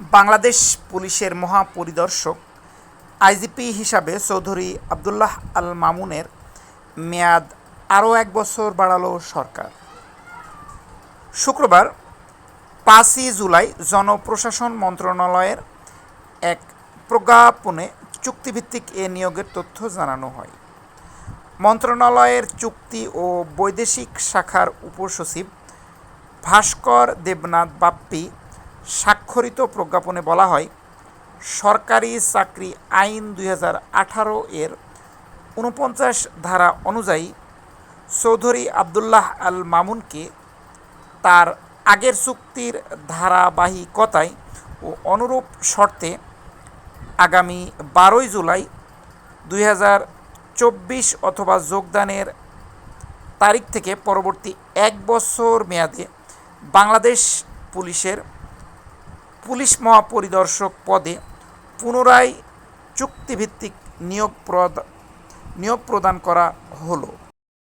বাংলাদেশ পুলিশের মহাপরিদর্শক আইজিপি হিসাবে চৌধুরী আবদুল্লাহ আল মামুনের মেয়াদ আরও এক বছর বাড়ালো সরকার। শুক্রবার পাঁচই জুলাই জনপ্রশাসন মন্ত্রণালয়ের এক প্রজ্ঞাপনে চুক্তিভিত্তিক এ নিয়োগের তথ্য জানানো হয়। মন্ত্রণালয়ের চুক্তি ও বৈদেশিক শাখার উপসচিব ভাস্কর দেবনাথ বাপ্পি স্বাক্ষরিত প্রজ্ঞাপনে বলা হয়, সরকারি চাকরি আইন দুই এর উনপঞ্চাশ ধারা অনুযায়ী চৌধুরী আবদুল্লাহ আল মামুনকে তার আগের চুক্তির ধারাবাহিকতায় ও অনুরূপ শর্তে আগামী বারোই জুলাই দুই অথবা যোগদানের তারিখ থেকে পরবর্তী এক বছর মেয়াদে বাংলাদেশ পুলিশের পুলিশ মহাপরিদর্শক পদে পুনরায় চুক্তিভিত্তিক নিয়োগ প্রদ নিয়োগ প্রদান করা হলো।